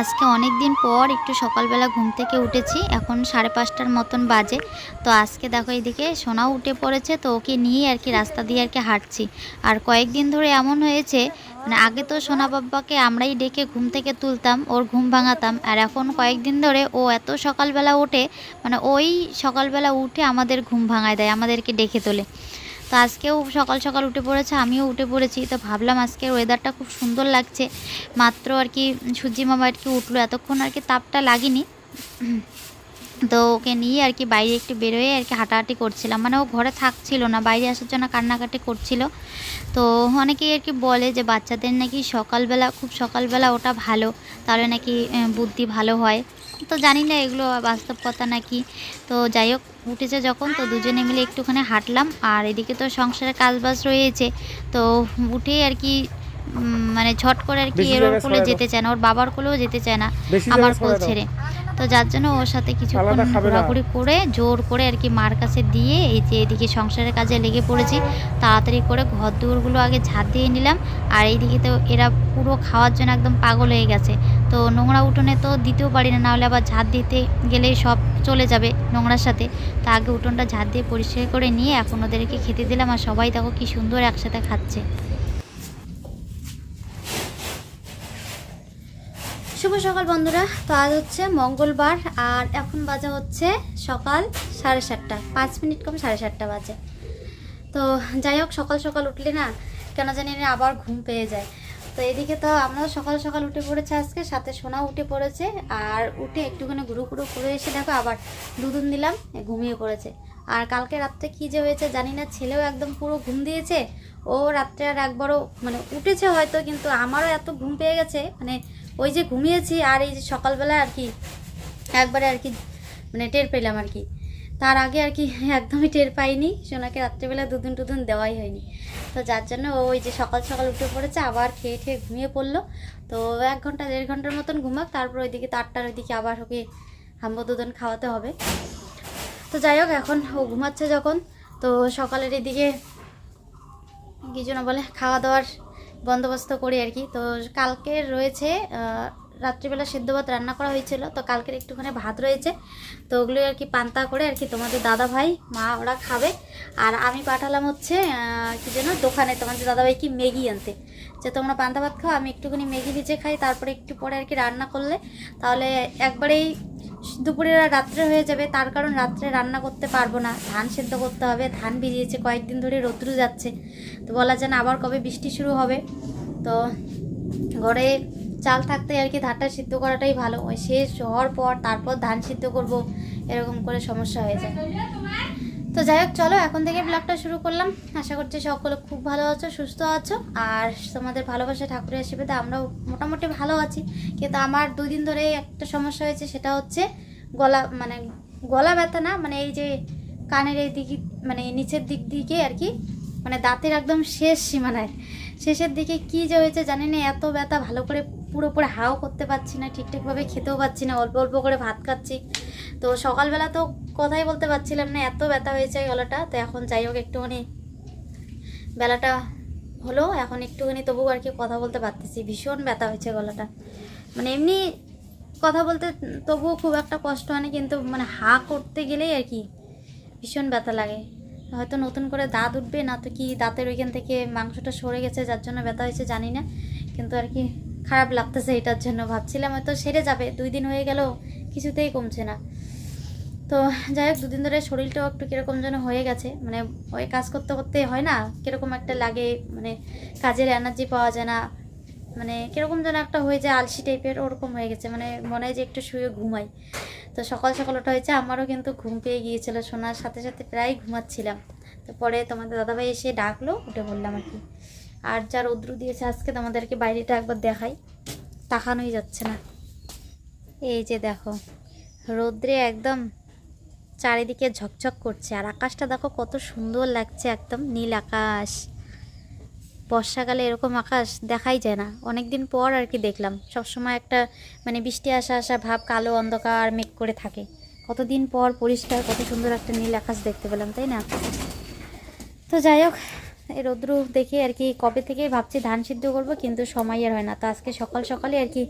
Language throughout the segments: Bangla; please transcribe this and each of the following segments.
আজকে অনেক দিন পর একটু সকালবেলা ঘুম থেকে উঠেছি, এখন সাড়ে পাঁচটার মতন বাজে। তো আজকে দেখো এদিকে সোনাও উঠে পড়েছে, তো ওকে নিয়ে আর কি রাস্তা দিয়ে আর কি হাঁটছি। আর কয়েকদিন ধরে এমন হয়েছে মানে আগে তো সোনা বাব্বাকে আমরাই ডেকে ঘুম থেকে তুলতাম, ওর ঘুম ভাঙাতাম। আর এখন কয়েকদিন ধরে ও এত সকালবেলা ওঠে মানে ওই সকালবেলা উঠে আমাদের ঘুম ভাঙায় দেয়, আমাদেরকে ডেকে তোলে। তো আজকেও সকাল সকাল উঠে পড়েছে, আমিও উঠে পড়েছি। তো ভাবলাম আজকের ওয়েদারটা খুব সুন্দর লাগছে। মাত্র আর কি সূর্যি মামা আর কি উঠল, এতক্ষণ আর কি তাপটা লাগেনি। তো ওকে নিয়ে আর কি বাইরে একটু বেরোয় আর কি হাঁটাহাঁটি করছিলাম। মানে ও ঘরে থাকছিল না, বাইরে আসার জন্য কান্নাকাটি করছিল। তো অনেকেই আর কি বলে যে বাচ্চাদের নাকি সকালবেলা, খুব সকালবেলা ওটা ভালো। তাহলে নাকি বুদ্ধি ভালো হয়। তো জানি না এগুলো বাস্তব কথা নাকি। তো যাই হোক উঠেছে যখন তো দুজনে মিলে একটুখানি হাঁটলাম। আর এদিকে তো সংসারের কাজবাজ রয়েছে তো উঠে আর কি মানে ঝট করে আর কি এর কোলে যেতে চায় না। ওর বাবার কোলেও যেতে চায় না আমার কোল ছেড়ে। তো যার জন্য ওর সাথে কিছুক্ষণ। ঘোরাঘুরি করে জোর করে আর কি মার কাছে দিয়ে এই যে এদিকে সংসারের কাজে লেগে পড়েছি তাড়াতাড়ি করে ঘর দুয়ারগুলো আগে ঝাঁট দিয়ে নিলাম। আর এইদিকে তো এরা পুরো খাওয়ার জন্য একদম পাগল হয়ে গেছে। তো নোংরা উঠোনে তো দিতেও পারি না নাহলে আবার ঝাঁট দিতে গেলেই সব চলে যাবে নোংরার সাথে। তা আগে উঠোনটা ঝাঁট দিয়ে পরিষ্কার করে নিয়ে এখন ওদেরকে খেতে দিলাম। আর সবাই দেখো কি সুন্দর একসাথে খাচ্ছে। শুভ সকাল, বন্ধুরা। তো আজ হচ্ছে মঙ্গলবার, আর এখন বাজে হচ্ছে সকাল সাড়ে সাতটা। পাঁচ মিনিট কম সাড়ে সাতটা বাজে। তো যাই হোক, সকাল সকাল উঠলে না, কেন জানি না আবার ঘুম পেয়ে যায়। তো এদিকে তো আমরাও সকাল সকাল উঠে পড়েছে আজকে, সাথে সোনা উঠে পড়েছে, আর উঠে একটুখানি ঘুরু ঘুরু করে এসে দেখো আবার দুদিন দিলাম ঘুমিয়ে পড়েছে। আর কালকে রাত্রে কী যে হয়েছে জানি না, ছেলেও একদম পুরো ঘুম দিয়েছে ও রাত্রে আর একবারও মানে উঠেছে হয়তো, কিন্তু আমারও এত ঘুম পেয়ে গেছে মানে ওই যে ঘুমিয়েছি আর এই যে সকালবেলা আর কি, একবারে আর কি মানে টের পেলাম আর কি। তার আগে আর কি একদমই টের পাইনি, সোনাকে রাত্রেবেলা দুদিন টুদিন দেওয়াই হয়নি। তো যার জন্য ও ওই যে সকাল সকাল উঠে পড়েছে, আবার খেয়ে খেয়ে ঘুমিয়ে পড়ল। তো এক ঘণ্টা, দেড় ঘণ্টার মতন ঘুমাক, তারপর ওইদিকে তো আটটার ওইদিকে আবার ওকে হাম্বো দুদিন খাওয়াতে হবে। তো যাই হোক, এখন ও ঘুমাচ্ছে যখন, তো সকালের এদিকে কি জন্য বলে খাওয়া দাওয়ার বন্দোবস্ত করি আর কি। তো কালকে রয়েছে রাত্রিবেলা সেদ্ধ ভাত রান্না করা হয়েছিল, তো কালকের একটুখানি ভাত রয়েছে। তো ওগুলো আর কি পান্তা করে আর কি তোমাদের দাদা ভাই, মা ওরা খাবে। আর আমি পাঠালাম হচ্ছে কি যেন দোকানে তোমাদের দাদা ভাই কি ম্যাগি আনতে। যে তোমরা পান্তা ভাত খাও, আমি একটুখানি ম্যাগি ভিজে খাই, তারপরে একটু পরে আর কি রান্না করলে। তাহলে একবারেই দুপুরে রাত্রে হয়ে যাবে, তার কারণ রাত্রে রান্না করতে পারব না। ধান সেদ্ধ করতে হবে, ধান ভিজিয়েছে, কয়েকদিন ধরে রৌদ্র যাচ্ছে। তো বলা যায় আবার কবে বৃষ্টি শুরু হবে। তো ঘরে চাল থাকতে আর কি ধানটা সিদ্ধ করাটাই ভালো। ওই শেষ হওয়ার পর তারপর ধান সিদ্ধ করব, এরকম করে সমস্যা হয়ে যায়। তো যাই হোক, চলো এখন থেকে ব্লগটা শুরু করলাম। আশা করছি সকলে খুব ভালো আছো, সুস্থ আছো। আর তোমাদের ভালোবাসা, ঠাকুরের আশীর্বাদে আমরাও মোটামুটি ভালো আছি। কিন্তু আমার দুই দিন ধরে একটা সমস্যা হয়েছে, সেটা হচ্ছে গলা মানে গলা ব্যথা না মানে এই যে কানের এই দিকে মানে নিচের দিক দিকে আর কি মানে দাঁতের একদম শেষ সীমানায়। শেষের দিকে কি যে হয়েছে জানি না, এত ব্যথা, ভালো করে পুরোপুরি হাও করতে পারছি না ঠিকঠাকভাবে খেতেও পাচ্ছি না, অল্প অল্প করে ভাত খাচ্ছি। তো সকালবেলা তো কথাই বলতে পারছিলাম না, এত ব্যথা হয়েছে গলাটা, তো এখন যাই হোক একটুখানি বেলাটা হলো, এখন একটুখানি তবু আর কি কথা বলতে পারতেছি, ভীষণ ব্যথা হয়েছে গলাটা। মানে এমনি কথা বলতে তবুও খুব একটা কষ্ট হয় কিন্তু মানে হা করতে গেলেই আর কি ভীষণ ব্যথা লাগে। হয়তো নতুন করে দাঁত উঠবে, না তো কি দাঁতের ওইখান থেকে মাংসটা সরে গেছে, যার জন্য ব্যথা হয়েছে জানি না, কিন্তু আর কি খারাপ লাগতেছে এটার জন্য ভাবছিলাম হয়তো সেরে যাবে, দুই দিন হয়ে গেল, কিছুতেই কমছে না। তো যাই হোক, দুদিন ধরে শরীরটাও একটু কীরকম যেন হয়ে গেছে মানে ওই কাজ করতে করতে হয় না, কীরকম একটা লাগে মানে কাজের এনার্জি পাওয়া যায় না মানে কীরকম যেন একটা হয়ে যায়, আলসি টাইপের ওরকম হয়ে গেছে মানে মনে হয় যে একটু শুয়ে ঘুমাই। তো সকাল সকাল ওটা হয়েছে, আমারও কিন্তু ঘুম পেয়ে গিয়েছিল শোনার সাথে সাথে প্রায় ঘুমাচ্ছিলাম। তো পরে তোমাদের দাদাভাই এসে ডাকলো, উঠে বললাম আর কি। আর যা রৌদ্র দিয়েছে, আজকে তোমাদেরকে বাইরেটা একবার দেখাই। তাকানোই যাচ্ছে না। এই যে দেখো, রৌদ্রে একদম চারিদিকে ঝকঝক করছে। আর আকাশটা দেখো কত সুন্দর লাগছে, একদম নীল আকাশ। বর্ষাকালে এরকম আকাশ দেখাই যায় না। অনেক দিন পর আর কি দেখলাম। সবসময় একটা মানে বৃষ্টি আসা আসা ভাব, কালো অন্ধকার, মেঘ করে থাকে। কতদিন পর পরিষ্কার, কত সুন্দর একটা নীল আকাশ দেখতে পেলাম, তাই না? তো যাই হোক এই রৌদ্র দেখে আর কি কবে থেকেই ভাবছি ধান সিদ্ধ করব, কিন্তু সময় আর হয় না। তো আজকে সকাল সকালে আর কি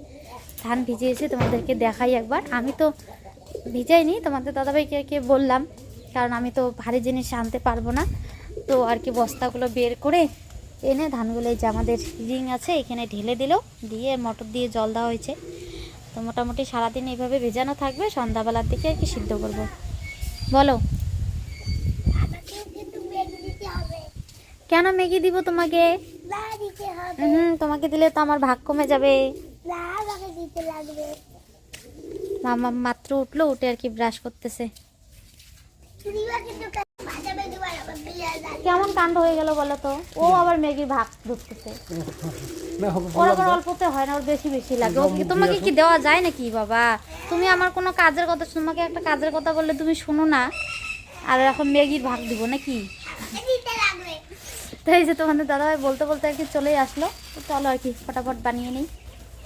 ধান ভিজিয়েছি, তোমাদেরকে দেখাই একবার। আমি তো ভিজাইনি, তোমাদের দাদাভাইকে আর কি বললাম, কারণ আমি তো ভারী জিনিস আনতে পারব না। তো আর কি বস্তাগুলো বের করে এনে ধানগুলো যে আমাদের রিং আছে, এখানে ঢেলে দিল, দিয়ে মটর দিয়ে জল দেওয়া হয়েছে। তো মোটামুটি সারাদিন এইভাবে ভেজানো থাকবে, সন্ধ্যাবেলার দিকে আর কি সিদ্ধ করব। বলো আমাকে কিন্তু মেঘ দিতে হবে কেন ম্যাগি দিব তোমাকে? হুম তোমাকে দিলে তো আমার ভাগ কমে যাবে। মামা মাত্র উঠল উঠে আর কি ব্রাশ করতেছে। কেমন কাণ্ড হয়ে গেল বলো তো? ও আবার ম্যাগির ভাগ ঢুকতেছে না ওর আবার অল্পতে হয় না ওর বেশি বেশি লাগে। ওকে তোমাকে কি দেওয়া যায় নাকি বাবা? তুমি আমার কোনো কাজের কথা তোমাকে একটা কাজের কথা বললে তুমি শোনো না। আর এখন ম্যাগির ভাগ দিব নাকি? তাই যে তোমাদের দাদাভাই বলতে বলতে আর কি চলেই আসলো। তো চলো আর কি ফটাফট বানিয়ে নিই।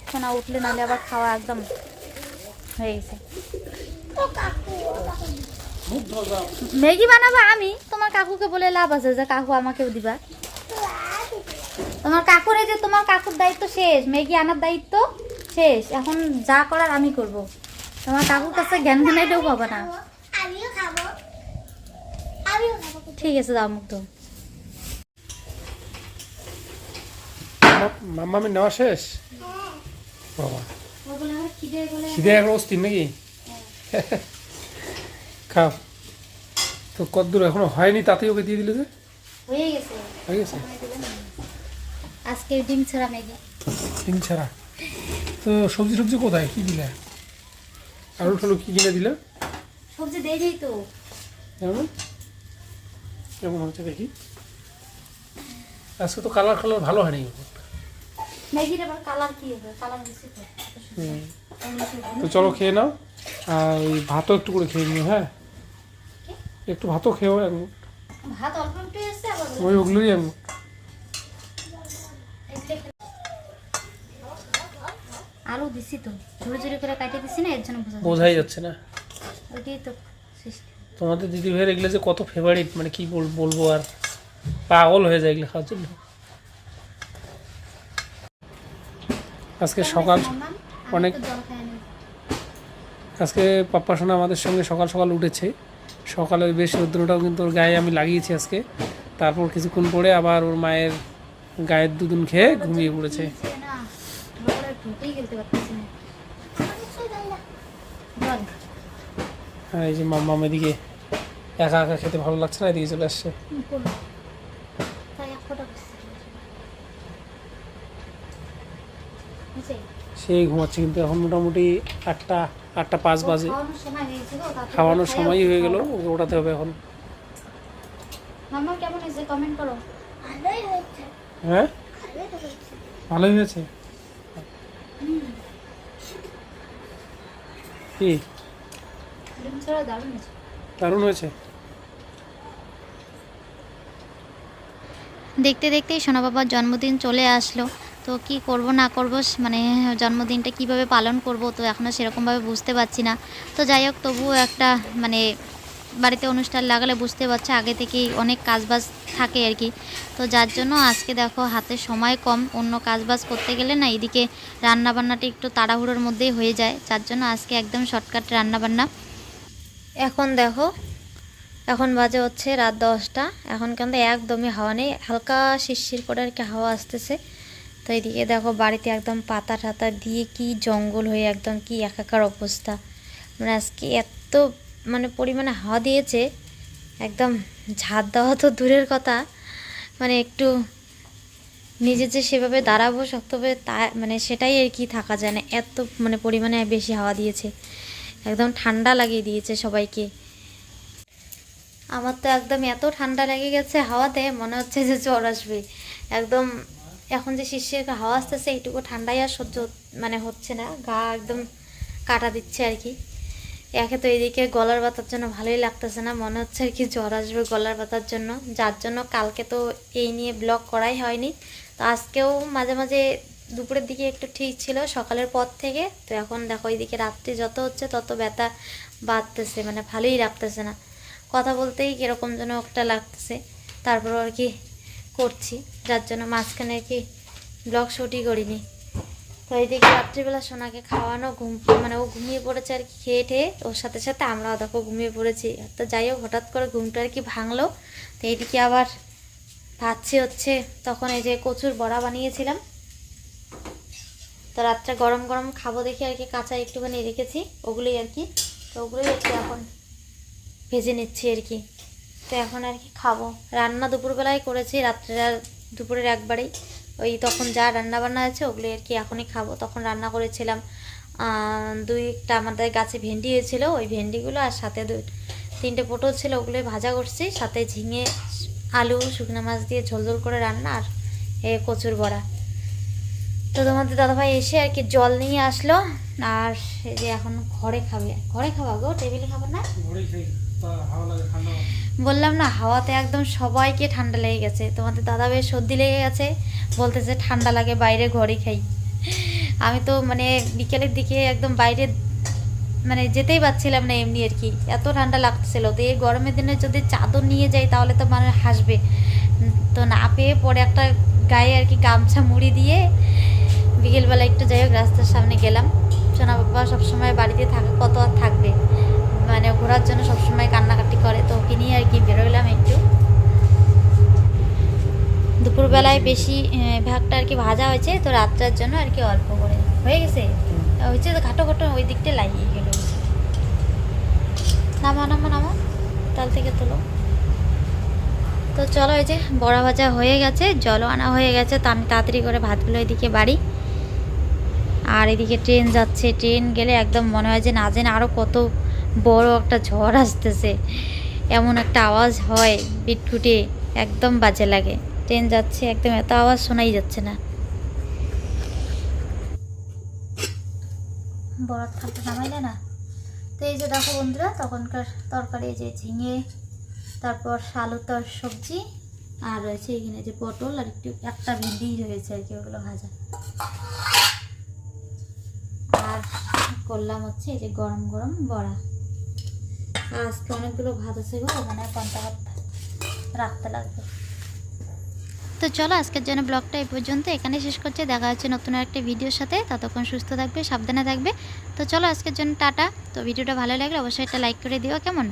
সোনা উঠলে নাহলে আবার খাওয়া একদম হয়ে গেছে। ম্যাগি বানাবো আমি? তোমার কাকুকে বলে লাভ আছে যে কাকু আমাকেও দিবা। তোমার কাকুর এই যে তোমার কাকুর দায়িত্ব শেষ ম্যাগি আনার দায়িত্ব শেষ। এখন যা করার আমি করব। তোমার কাকুর কাছে জ্ঞান জ্ঞানাইটাও পাবা না। ঠিক আছে দাও মুগ্ধ মাম্মা নেওয়া শেষ? বাবা। খিদে এখন অস্থির নাকি? খাও। তো কদ্দূর এখনও হয়নি তাতেই ওকে দিয়ে দিলে যে? হয়ে গেছে। হয়ে গেছে? আজকে ডিম ছাড়া ম্যাগি। তিন ছাড়া? তো সবজি সবজি কোথায়? কি দিলে? আলু টালু কি কিনে দিলে? সবজি দিই তো। যেমন কেমন হচ্ছে দেখি। আজকে তো কালার কালার ভালো হয়নি। ম্যাগির আবার কালার কি হবে? কালার বেশি তো। চলো খেয়ে নাও। আর ওই ভাতও একটু করে খেয়ে নিও হ্যাঁ? একটু ভাতও খেয়েও এক ভাত অল্প একটু এসছে আবার ওই ওগুলোই এক আলু দিছি তো। ঝুড়ি ঝুড়ি করে কাটে দিছি না এর জন্য বোঝাই যাচ্ছে না। ওইটাই তো তোমাদের দিদি ভাইয়ের এগুলো যে কত ফেভারিট মানে কি বলব আর? পাগল হয়ে যায় এগুলো খাওয়ার জন্য। আজকে সকাল অনেক-। আজকে পাপ্পা সোনা আমাদের সঙ্গে সকাল সকাল উঠেছে সকালে বেশ রৌদ্রটাও কিন্তু ওর গায়ে আমি লাগিয়েছি আজকে তারপর কিছুক্ষণ পরে আবার ওর মায়ের গায়ের দুদিন খেয়ে ঘুমিয়ে পড়েছে। আর এই যে মাম্মা এদিকে একা একা খেতে ভালো লাগছে না এদিকে চলে আসছে হুম, করো। তাই এক ফোঁটা করছি। হয়েছে? সেই ঘুমাচ্ছে কিন্তু এখন মোটামুটি আটটা আটটা পাঁচ বাজে। খাওয়ানোর সময়ই হয়ে গেল। ওকে ওঠাতে হবে এখন। কেমন হয়েছে? কমেন্ট করো। ভালোই হয়েছে। হ্যাঁ? ভালোই হয়েছে। কি? দারুণ দারুণ হয়েছে? দেখতে দেখতেই সোনা বাবার জন্মদিন চলে আসলো। তো কি করব, না করব মানে জন্মদিনটা কীভাবে পালন করব, তো এখনও সেরকমভাবে বুঝতে পারছি না। তো যাই হোক, তবুও একটা মানে বাড়িতে অনুষ্ঠান লাগালে বুঝতে পারছে, আগে থেকেই অনেক কাজবাজ থাকে আর কি। তো যার জন্য আজকে দেখো, হাতে সময় কম, অন্য কাজবাজ করতে গেলে না এদিকে রান্নাবান্নাটা একটু তাড়াহুড়োর মধ্যেই হয়ে যায়। যার জন্য আজকে একদম শর্টকাট রান্নাবান্না। এখন দেখো, এখন বাজে হচ্ছে রাত দশটা। এখন কিন্তু একদমই হাওয়া নেই, হালকা শিরশির করে আর কি হাওয়া আসতেছে। তো এদিকে দেখো বাড়িতে একদম পাতা টাতা দিয়ে কি জঙ্গল হয়ে একদম কি একাকার অবস্থা। মানে আজকে এত মানে পরিমাণে হাওয়া দিয়েছে, একদম ঝাড় দেওয়া তো দূরের কথা। মানে একটু নিজে যে সেভাবে দাঁড়াবো শক্তভাবে তা মানে সেটাই আর কি থাকা যায় না। এত মানে পরিমাণে বেশি হাওয়া দিয়েছে, একদম ঠান্ডা লাগিয়ে দিয়েছে সবাইকে। আমার তো একদম এত ঠান্ডা লেগে গেছে হাওয়াতে, মনে হচ্ছে যে জ্বর আসবে। একদম এখন যে শিশির হাওয়া আসতেছে, এইটুকু ঠান্ডাই আর সহ্য মানে হচ্ছে না। গা একদম কাটা দিচ্ছে আর কি। একে তো এদিকে গলার ব্যথার জন্য ভালোই লাগতেছে না। মনে হচ্ছে আর কি জ্বর আসবে গলার ব্যথার জন্য। যার জন্য কালকে তো এই নিয়ে ব্লগ করাই হয়নি। তো আজকেও মাঝে মাঝে দুপুরের দিকে একটু ঠিক ছিল, সকালের পর থেকে। তো এখন দেখো এইদিকে রাত্রি যত হচ্ছে তত ব্যথা বাড়তেছে মানে ভালোই লাগতেছে না। কথা বলতেই কীরকম যেন একটা লাগতেছে। তারপর আর কি করছি, যার জন্য মাঝখানে কি ব্লগ শুটই করিনি। তো এইদিকে রাত্রিবেলা সোনাকে খাওয়ানো, ঘুম মানে ও ঘুমিয়ে পড়েছে আর কি খেয়ে ঠেয়ে। ওর সাথে সাথে আমরাও দেখো ঘুমিয়ে পড়েছি। তো যাই হোক, হঠাৎ করে ঘুমটা আর কি ভাঙলো। তো এইদিকে আবার ভাবছি হচ্ছে, তখন এই যে কচুর বড়া বানিয়েছিলাম। তো রাত্রে গরম গরম খাব দেখে আর কি, কাঁচা একটুখানি রেখেছি, ওগুলোই আর কি। তো ওগুলোই আর কি এখন ভেজে নিচ্ছি আর কি। তো এখন আর কি খাব। রান্না দুপুরবেলায় করেছি রাত্রে আর দুপুরের একবারেই। ওই তখন যা রান্না বান্না আছে ওগুলো আর কি এখনই খাব। তখন রান্না করেছিলাম আহ, দুইটা আমাদের গাছে ভেন্ডি হয়েছিল। ওই ভেন্ডিগুলো আর সাথে দুই তিনটে পটল ছিল ওগুলো ভাজা করছি। সাথে ঝিঙে আলু শুকনো মাছ দিয়ে ঝোল ঝোল করে রান্না আর এ কচুর বড়া। তো তোমাদের দাদাভাই এসে আর কি জল নিয়ে আসলো। আর এই যে এখন ঘরে খাবে। ঘরে খাওয়া গো? টেবিলে খাবার না? বললাম না, হাওয়াতে একদম সবাইকে ঠান্ডা লেগে গেছে। তোমাদের দাদা বেশ সর্দি লেগে গেছে, বলতেছে ঠান্ডা লাগে, বাইরে ঘরে খাই। আমি তো মানে বিকেলের দিকে একদম বাইরে মানে যেতেই পারছিলাম না এমনি আর কি। এত ঠান্ডা লাগছিল তো এই গরমের দিনে যদি চাদর নিয়ে যাই তাহলে তো মানে হাসবে। তো না পেয়ে পরে একটা গায়ে আর কি গামছা মুড়ি দিয়ে বিকেলবেলা একটু যাই হোক রাস্তার সামনে গেলাম। সোনা বাবা সবসময় বাড়িতে থাকে কত আর থাকবে। মানে ঘোরার জন্য সবসময় কান্নাকাটি করে তো ওকে নিয়ে আর কি বেরোলাম একটু। দুপুরবেলায় বেশি ভাগটা আর কি ভাজা হয়েছে তো রাত্রের জন্য আর কি অল্প করে। হয়ে গেছে? হয়েছে তো ঘাটো ঘাটো ওই দিকটা লাগিয়ে গেল। নামা নামা নামা তাল থেকে তোলো। তো চলো এই যে বড়া ভাজা হয়ে গেছে জলও আনা হয়ে গেছে তো আমি তাড়াতাড়ি করে ভাতগুলো এদিকে বাড়ি। আর এদিকে ট্রেন যাচ্ছে ট্রেন গেলে একদম মনে হয় যে না যেন আরও কত বড় একটা ঝড় আসতেছে। এমন একটা আওয়াজ হয় বিটকুটে একদম বাজে লাগে। ট্রেন যাচ্ছে, একদম এত আওয়াজ শোনাই যাচ্ছে না। বড় থাকতে নামাইলে না? তো এই যে দেখো বন্ধুরা, তখনকার তরকারি যে ঝিঙে, তারপর আলু সবজি, আর রয়েছে এখানে যে পটল, আর একটু একটা ভেন্ডি রয়েছে আর কি, ওগুলো ভাজা। আর করলাম হচ্ছে এই যে গরম গরম বড়া। আজকে অনেকগুলো ভাত আছে গো ওখানে পান্তা ভাত রাখতে লাগবে। তো চলো, আজকের জন্য ব্লগটা এই পর্যন্ত। এখানে শেষ করছে। দেখা হচ্ছে নতুন একটা ভিডিওর সাথে। ততক্ষণ সুস্থ থাকবে, সাবধানে থাকবে। তো চলো, আজকের জন্য টাটা। তো ভিডিওটা ভালো লাগলে অবশ্যই একটা লাইক করে দিও, কেমন?